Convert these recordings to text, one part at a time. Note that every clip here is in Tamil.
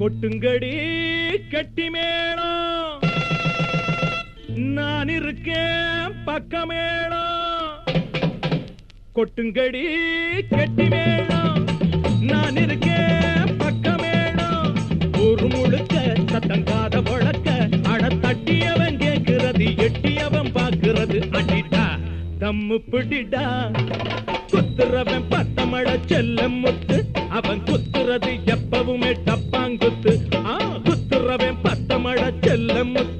கொட்டுங்கடி கட்டி மேளம். நான் இருக்கேன் பக்கமேளம் கொட்டுங்கடி கெட்டி மேளம். நான் இருக்கேன் பக்கமேளம் ஒரு முழுக்க சத்தங்கா தம்மு பிடிடா குத்துறவன் பட்டமழ செல்ல முத்து. அவன் குத்துறது எப்பவுமே டப்பாங்குத்து. ஆ குத்துறவன் பட்டமழ செல்ல முத்து.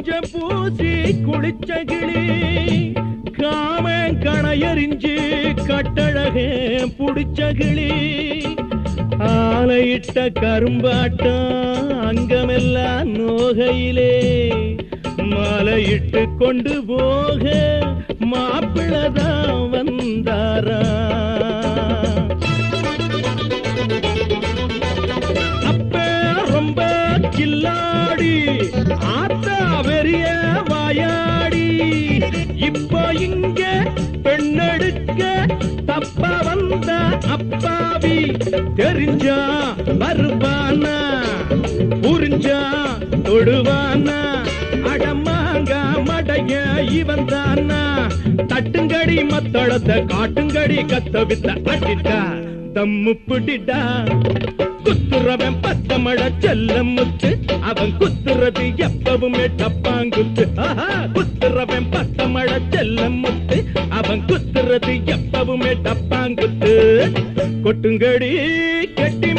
மஞ்ச பூசி குளிச்சகிளி காமன் கணையறிஞ்சு கட்டழகே புடிச்சகிளி ஆலையிட்ட கரும்பாட்டம் அங்கமெல்லாம் நோகையிலே மாலையிட்டு கொண்டு போக மாப்பிளதான் வந்தாரா. அப்ப ரொம்ப கில்லாடி ஆத்த வெறிய வாயாடி இப்போ இங்க பெண்ணெடுக்க தப்ப வந்த அப்பாவி தெரிஞ்சா வருவானா புரிஞ்சா தொடுவானா? அடமாங்க மடைய இவன் தானா? தட்டுங்கடி மத்தளத்தை காட்டுங்கடி கத்த வித்த அடிட்டா தம்மு பிடிடா? குத்துறவன் பத்தமழ செல்ல முத்து அவன் குத்துறது எப்பவுமே டப்பாங்குத்து ஆஹா, குத்துறவன் பத்தமழ செல்ல முத்து அவன் குத்துறது எப்பவுமே டப்பாங்குத்து கொட்டுங்கடி கெட்டி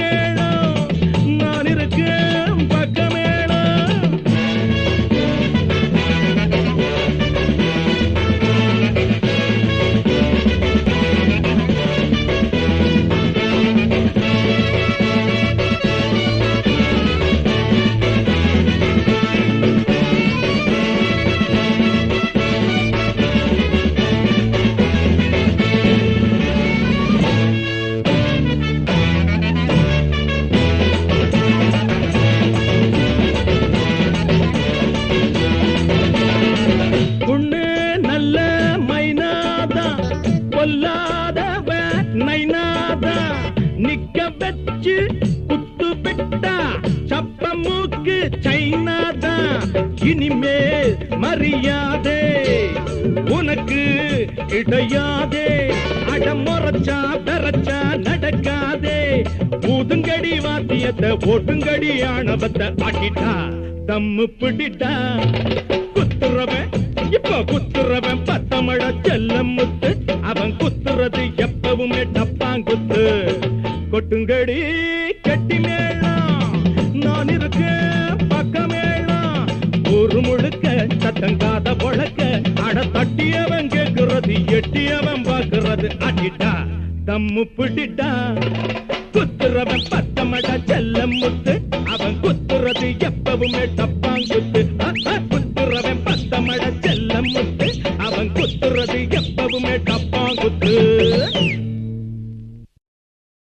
நைனாதா நிக்க வச்சு குத்து விட்டா சப்ப மூக்கு சைனாதான் இனிமே மரியாதே உனக்கு கிடையாதே அடமுறைச்சா பெறச்சா நடக்காதே. ஊதுங்கடி வாத்தியத்தை ஓட்டுங்கடி ஆணவத்தை ஆட்டிட்டா தம்மு பிடிட்டா. கொட்டுங்கடி கெட்டி மேளம் நான் இருக்கேன் பக்கமேளம் ஒரு முழுக்க சத்தங்காத பொழக்க அட தட்டியவன் கேட்கிறது எட்டியவன் பார்க்கிறது. அடிட்டா தம்மு பிடிட்டா குத்துறவன் பத்தமட செல்ல முத்து. அவன் குத்துறது எப்பவுமே தப்பு.